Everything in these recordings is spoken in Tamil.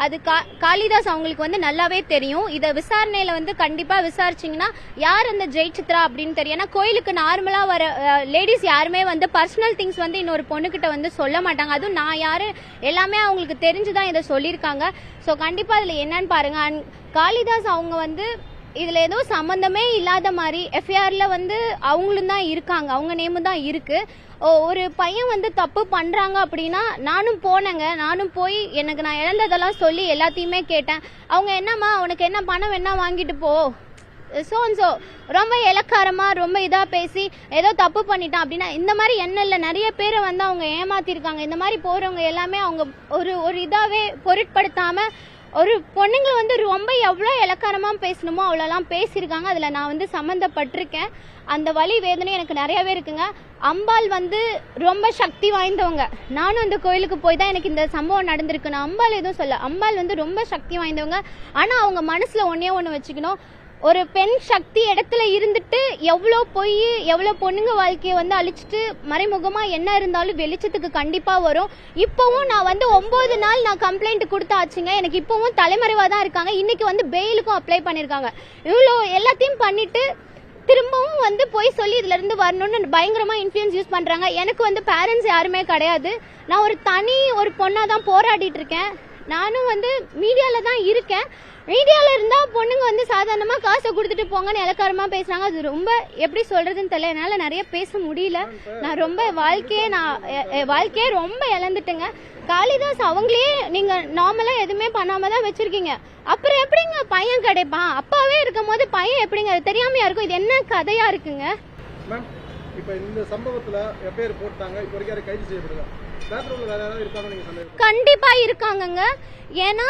அது கா- காளிதாஸ் அவங்களுக்கு வந்து நல்லாவே தெரியும். இதை விசாரணையில வந்து கண்டிப்பா விசாரிச்சீங்கன்னா யார் அந்த ஜெய் சித்ரா அப்படின்னு தெரியும். ஏன்னா கோயிலுக்கு நார்மலா வர லேடிஸ் யாருமே வந்து பர்சனல் திங்ஸ் வந்து இன்னொரு பொண்ணுகிட்ட வந்து சொல்ல மாட்டாங்க. அதுவும் நான் யாரு எல்லாமே அவங்களுக்கு தெரிஞ்சுதான் இதை சொல்லியிருக்காங்க. ஸோ கண்டிப்பா அதில் என்னன்னு பாருங்க. அண்ட் காளிதாஸ் அவங்க வந்து இதில் ஏதோ சம்மந்தமே இல்லாத மாதிரி எஃப்ஐஆரில் வந்து அவங்களும் தான் இருக்காங்க. அவங்க நேமு தான் இருக்குது ஓ, ஒரு பையன் வந்து தப்பு பண்ணுறாங்க அப்படின்னா நானும் போனேங்க. நானும் போய் எனக்கு நான் இழந்ததெல்லாம் சொல்லி எல்லாத்தையுமே கேட்டேன். அவங்க என்னம்மா உனக்கு என்ன பணம் வேணா வாங்கிட்டு போ. ஸோ ஸோ ரொம்ப இலக்காரமாக ரொம்ப இதாக பேசி ஏதோ தப்பு பண்ணிட்டான் அப்படின்னா இந்த மாதிரி என்ன இல்லை. நிறைய பேரை வந்து அவங்க ஏமாத்திருக்காங்க. இந்த மாதிரி போகிறவங்க எல்லாமே அவங்க ஒரு ஒரு இதாகவே பொருட்படுத்தாமல் ஒரு பொண்ணுங்களை வந்து ரொம்ப எவ்வளோ இலக்காரமாக பேசணுமோ அவ்வளோலாம் பேசியிருக்காங்க. அதில் நான் வந்து சம்மந்தப்பட்டிருக்கேன். அந்த வழி வேதனை எனக்கு நிறையவே இருக்குங்க. அம்பாள் வந்து ரொம்ப சக்தி வாய்ந்தவங்க. நானும் அந்த கோயிலுக்கு போய் தான் எனக்கு இந்த சம்பவம் நடந்திருக்கு. நான் அம்பாள் எதுவும் சொல்ல அம்பாள் வந்து ரொம்ப சக்தி வாய்ந்தவங்க. ஆனால் அவங்க மனசில் ஒன்றே ஒன்று வச்சுக்கணும். ஒரு பெண் சக்தி இடத்துல இருந்துட்டு எவ்வளோ பொய் எவ்வளோ பொண்ணுங்க வாழ்க்கையை வந்து அழிச்சிட்டு மறைமுகமாக என்ன இருந்தாலும் வெளிச்சத்துக்கு கண்டிப்பாக வரும். இப்போவும் நான் வந்து ஒம்பது நாள் நான் கம்ப்ளைண்ட் கொடுத்தாச்சுங்க. எனக்கு இப்போவும் தலைமறைவாக தான் இருக்காங்க. இன்றைக்கி வந்து பெயிலுக்கும் அப்ளை பண்ணியிருக்காங்க இவ்வளோ எல்லாத்தையும் பண்ணிட்டு திரும்பவும் வந்து போய் சொல்லி இதுல இருந்து வரணும்னு பயங்கரமா இன்ஃப்ளூயன்ஸ் யூஸ் பண்றாங்க. எனக்கு வந்து பேரண்ட்ஸ் யாருமே கிடையாது. நான் ஒரு தனி ஒரு பொண்ணா தான் போராடிட்டு இருக்கேன். நானும் வந்து மீடியால தான் இருக்கேன். மீடியால இருந்தா பொண்ணுங்க வந்து சாதாரணமா காசை கொடுத்துட்டு போங்கன்னு இலக்காரமா பேசுறாங்க. அது ரொம்ப எப்படி சொல்றதுன்னு தெரியல. என்னால நிறைய பேச முடியல. நான் ரொம்ப வாழ்க்கையே நான் வாழ்க்கையே ரொம்ப இழந்துட்டேங்க. காளிதாஸ் அவங்களே நீங்க நார்மலா எதுவுமே பண்ணாம தான் வச்சிருக்கீங்க. அப்புறம் எப்படிங்க பையன் கிடைப்பான்? அப்பாவே இருக்கும் போது பையன் எப்படிங்க? அது தெரியாமையா இருக்கும். இது என்ன கதையா இருக்குங்க? இப்போ இந்த சம்பவத்துல எஃப்ஐஆர் போட்டாங்க? இப்போ வரைக்கும் கைது செய்யப்படல. கண்டிப்பா இருக்காங்கங்க. ஏன்னா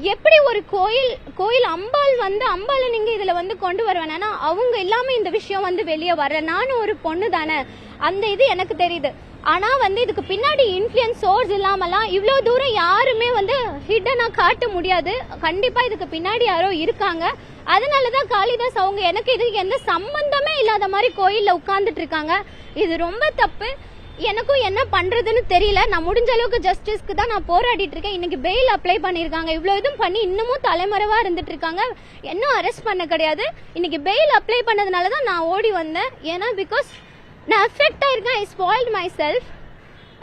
எப்படி ஒரு கோயில் கோயில் அம்பாள் வந்து அம்பாளை நீங்க இதுல வந்து கொண்டு வர அவங்க இல்லாம இந்த விஷயம் வந்து வெளியே வர. நானும் ஒரு பொண்ணு தானே. அந்த இது எனக்கு தெரியுது. ஆனா வந்து இதுக்கு பின்னாடி இன்ஃப்ளூயன்ஸ் சோர்ஸ் இல்லாமலாம் இவ்வளோ தூரம் யாருமே வந்து ஹிட்டனா காட்ட முடியாது. கண்டிப்பா இதுக்கு பின்னாடி யாரோ இருக்காங்க. அதனாலதான் காளிதாஸ் அவங்க எனக்கு இது எந்த சம்பந்தமே இல்லாத மாதிரி கோயில்ல உட்கார்ந்துட்டு இருக்காங்க. இது ரொம்ப தப்பு. எனக்கும் என்ன பண்றதுன்னு தெரியல. நான் முடிஞ்ச அளவுக்கு ஜஸ்டிஸ்க்கு தான் நான் போராடிட்டு இருக்கேன். இன்னைக்கு பெயில் அப்ளை பண்ணிருக்காங்க. இவ்வளவு இதுவும் பண்ணி இன்னமும் தலைமறைவா இருந்துட்டு இருக்காங்க. இன்னும் அரெஸ்ட் பண்ண கிடையாது. இன்னைக்கு பெயில் அப்ளை பண்ணதுனால தான் நான் ஓடி வந்தேன். ஏன்னா பிகாஸ் நான் affect ஆயிருக்கேன். I spoiled myself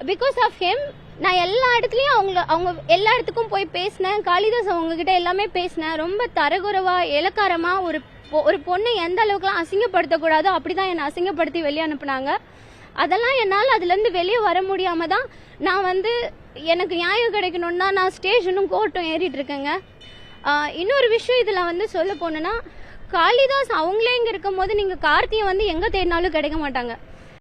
because of him நான் எல்லா இடத்துலையும் அவங்க அவங்க எல்லா இடத்துக்கும் போய் பேசினேன். காளிதாஸ் அவங்க கிட்ட எல்லாமே பேசினேன். ரொம்ப தரகுறவா இலக்காரமா ஒரு பொ- ஒரு பொண்ணை எந்த அளவுக்குலாம் அசிங்கப்படுத்தக்கூடாதோ அப்படிதான் என்னை அசிங்கப்படுத்தி வெளியே அனுப்புனாங்க. அதெல்லாம் என்னால் அதுலேருந்து வெளியே வர முடியாமல் தான் நான் வந்து எனக்கு நியாயம் கிடைக்கணும்னா நான் ஸ்டேஷனும் கோர்ட்டும் ஏறிட்டு இருக்கேங்க. இன்னொரு விஷயம் இதில் வந்து சொல்ல போனோன்னா காளிதாஸ் அவங்களே இங்கே இருக்கும்போது நீங்கள் கார்த்தியை வந்து எங்கே தேடினாலும் கிடைக்க மாட்டாங்க.